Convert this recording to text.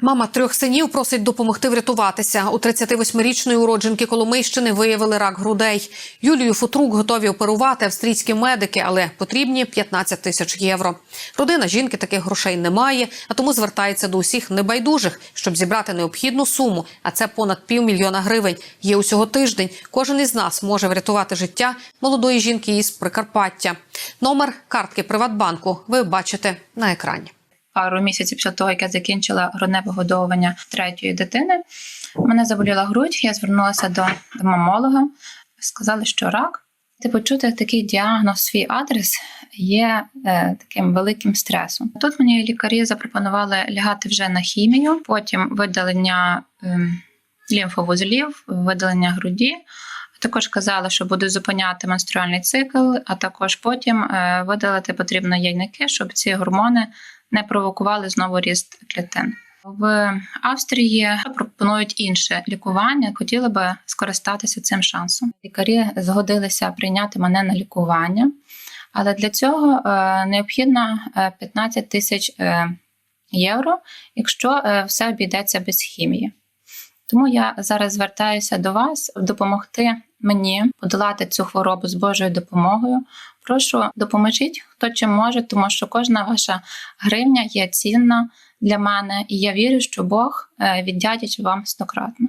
Мама трьох синів просить допомогти врятуватися. У 38-річної уродженки Коломийщини виявили рак грудей. Юлію Футрук готові оперувати австрійські медики, але потрібні 15 тисяч євро. Родина жінки таких грошей не має, а тому звертається до усіх небайдужих, щоб зібрати необхідну суму. А це понад півмільйона гривень. Є усього тиждень. Кожен із нас може врятувати життя молодої жінки із Прикарпаття. Номер картки Приватбанку ви бачите на екрані. Пару місяців після того, як я закінчила грудне вигодовування третьої дитини, мене заболіла грудь. Я звернулася до, мамолога, сказали, що рак. Типу, чути такий діагноз, свій адрес є е, таким великим стресом. Тут мені лікарі запропонували лягати вже на хімію, потім видалення е, лімфовузлів, видалення груді. Також казали, що буде зупиняти менструальний цикл, а також потім е, видалити потрібно яйники, щоб ці гормони не провокували знову ріст клітин. В Австрії пропонують інше лікування. Хотіла би скористатися цим шансом. Лікарі згодилися прийняти мене на лікування, але для цього е, необхідно е, 15 тисяч е, євро, якщо все обійдеться без хімії. Тому я зараз звертаюся до вас допомогти мені подолати цю хворобу з Божою допомогою. Прошу допоможіть, хто чим може, тому що кожна ваша гривня є цінна для мене, і я вірю, що Бог е, віддячить вам стократно.